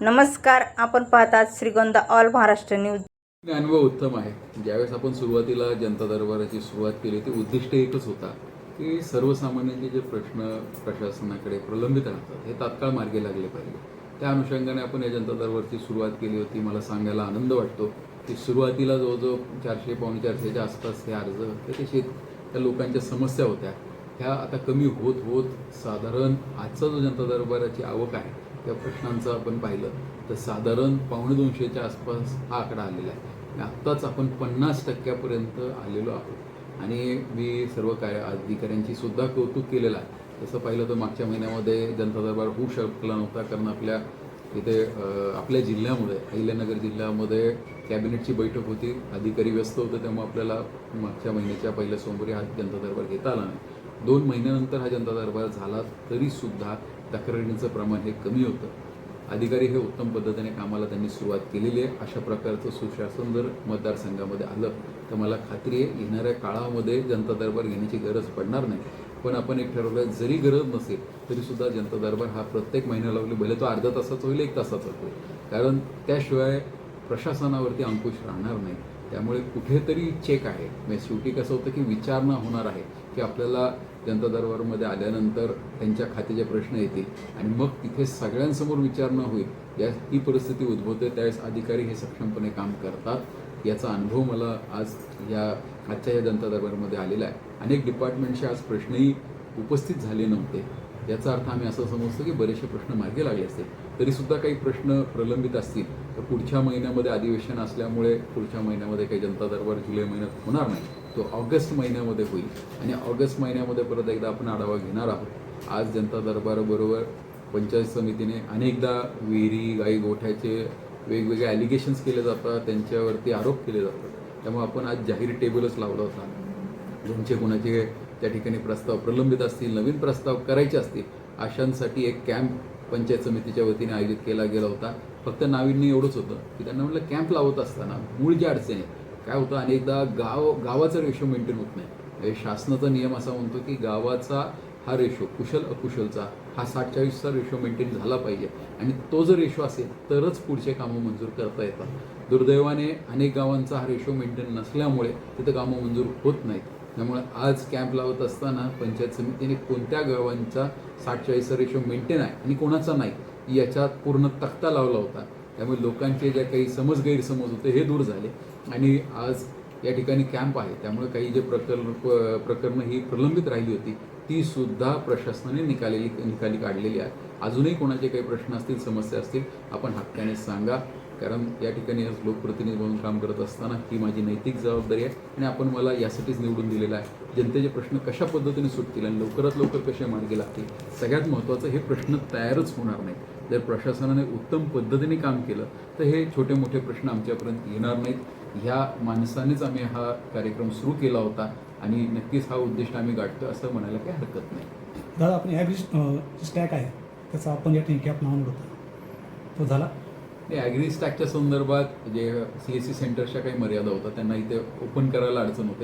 नमस्कार आपण पाहतात श्रीगोंदा ऑल महाराष्ट्र न्यूज. अनुभव उत्तम आहे. ज्यावेळेस आपण सुरुवातीला जनता दरबाराची सुरुवात केली ती उद्दिष्ट एकच होता की सर्वसामान्यांचे जे प्रश्न प्रशासनाकडे प्रलंबित राहतात हे तात्काळ मार्गे लागले पाहिजे. त्या अनुषंगाने आपण या जनता दरबारची सुरुवात केली होती. मला सांगायला आनंद वाटतो की सुरुवातीला जवळजवळ चारशे पावणे चारशेच्या आसपास हे अर्ज होते ते शेत त्या लोकांच्या समस्या होत्या. ह्या आता कमी होत होत साधारण आजचा जो जनता दरबाराची आवक आहे त्या प्रश्नांचं आपण पाहिलं तर साधारण पावणे दोनशेच्या आसपास हा आकडा आलेला आहे. आत्ताच आपण पन्नास टक्क्यापर्यंत आलेलो आहोत. आणि मी सर्व काय अधिकाऱ्यांची सुद्धा कौतुक केलेलं आहे. तसं पाहिलं तर मागच्या महिन्यामध्ये जनता दरबार होऊ शकला नव्हता कारण आपल्या इथे आपल्या जिल्ह्यामध्ये अहिल्यानगर जिल्ह्यामध्ये कॅबिनेटची बैठक होती. अधिकारी व्यस्त होते त्यामुळे आपल्याला मागच्या महिन्याच्या पहिल्या सोमवारी हा जनता दरबार घेता आला नाही. दोन महिन्यानंतर हा जनता दरबार झाला तरीसुद्धा तक्रारींचं प्रमाण हे कमी होतं. अधिकारी हे उत्तम पद्धतीने कामाला त्यांनी सुरुवात केलेली आहे. अशा प्रकारचं सुशासन जर मतदारसंघामध्ये आलं तर मला खात्री आहे येणाऱ्या काळामध्ये जनता दरबार घेण्याची गरज पडणार नाही. पण आपण एक ठरवलं जरी गरज नसेल तरीसुद्धा जनता दरबार हा प्रत्येक महिन्याला होईल भले तो अर्धा तासाचा होईल एक तासाचा होईल. कारण त्याशिवाय प्रशासनावरती अंकुश राहणार नाही. त्यामुळे कुठेतरी चेक आहे. म्हणजे शेवटी कसं होतं की विचारणा होणार आहे की आपल्याला जनता दरबारमध्ये आल्यानंतर त्यांच्या खात्याचे प्रश्न येतील आणि मग तिथे सगळ्यांसमोर विचारणा होईल या ही परिस्थिती उद्भवते त्यावेळेस अधिकारी हे सक्षमपणे काम करतात. याचा अनुभव मला आज या आजच्या या जनता दरबारमध्ये आलेला आहे. अनेक डिपार्टमेंटचे आज प्रश्नही उपस्थित झाले नव्हते. याचा अर्थ आम्ही असं समजतो की बरेचसे प्रश्न मार्गी लागले असतील. तरीसुद्धा काही प्रश्न प्रलंबित असतील. तर पुढच्या महिन्यामध्ये अधिवेशन असल्यामुळे पुढच्या महिन्यामध्ये काही जनता दरबार जुलै महिन्यात होणार नाही. तो ऑगस्ट महिन्यामध्ये होईल. आणि ऑगस्ट महिन्यामध्ये परत एकदा आपण आढावा घेणार आहोत. आज जनता दरबाराबरोबर पंचायत समितीने अनेकदा विहिरी गाई गोठ्याचे वेगवेगळे ॲलिगेशन्स केले जातात त्यांच्यावरती आरोप केले जातात. त्यामुळे आपण आज जाहीर टेबलच लावला होता. ज्यांचे कोणाचे त्या ठिकाणी प्रस्ताव प्रलंबित असतील नवीन प्रस्ताव करायचे असतील अशांसाठी एक कॅम्प पंचायत समितीच्या वतीने आयोजित केला गेला होता. फक्त नाविन्य एवढंच होतं की त्यांना म्हटलं कॅम्प लावत असताना मूळ ज्या अडचणी काय होतं अनेकदा गाव गावाचा रेशो मेंटेन होत नाही. शासनाचा नियम असा म्हणतो की गावाचा हा रेशो कुशल अकुशलचा हा साठ चाळीसचा रेशो मेंटेन झाला पाहिजे. आणि तो जर रेशो असेल तरच पुढचे कामं मंजूर करता येतात. दुर्दैवाने अनेक गावांचा हा रेशो मेंटेन नसल्यामुळे तिथं कामं मंजूर होत नाहीत. त्यामुळे आज कॅम्प लावत असताना पंचायत समितीने कोणत्या गावांचा साठ चाळीसचा रेशो मेंटेन आहे आणि कोणाचा नाही याच्यात पूर्ण तक्ता लावला होता. त्यामुळे लोकांचे ज्या काही समज गैरसमज होते हे दूर झाले. आणि आज या ठिकाणी कॅम्प आहे. त्यामुळे काही जे प्रकरण प्रकरणं ही प्रलंबित राहिली होती ती सुद्धा प्रशासनाने निकालेली निकाली काढलेली आहे. अजूनही कोणाचे काही प्रश्न असतील समस्या असतील आपण हक्काने सांगा. कारण या ठिकाणी आज लोकप्रतिनिधी म्हणून काम करत असताना ही माझी नैतिक जबाबदारी आहे. आणि आपण मला यासाठीच निवडून दिलेलं आहे. जनतेचे प्रश्न कशा पद्धतीने सुटतील आणि लवकरात लवकर कसे मार्गी लागतील सगळ्यात महत्त्वाचं हे प्रश्न तयारच होणार नाही जर प्रशासनाने उत्तम पद्धतीने काम केलं तर हे छोटे मोठे प्रश्न आमच्यापर्यंत येणार नाहीत. ह्या माणसानेच आम्ही हा कार्यक्रम सुरू केला होता आणि नक्कीच हा उद्दिष्ट आम्ही गाठतो असं म्हणायला काही हरकत नाही. दादा आपण ॲग्री स्टॅक आहे त्याचा आपण या ठिकाणी लावून होता तो झाला? ॲग्री स्टॅकच्या संदर्भात जे सी एस सी सेंटरच्या काही मर्यादा होत्या त्यांना इथे ओपन करायला अडचण होते.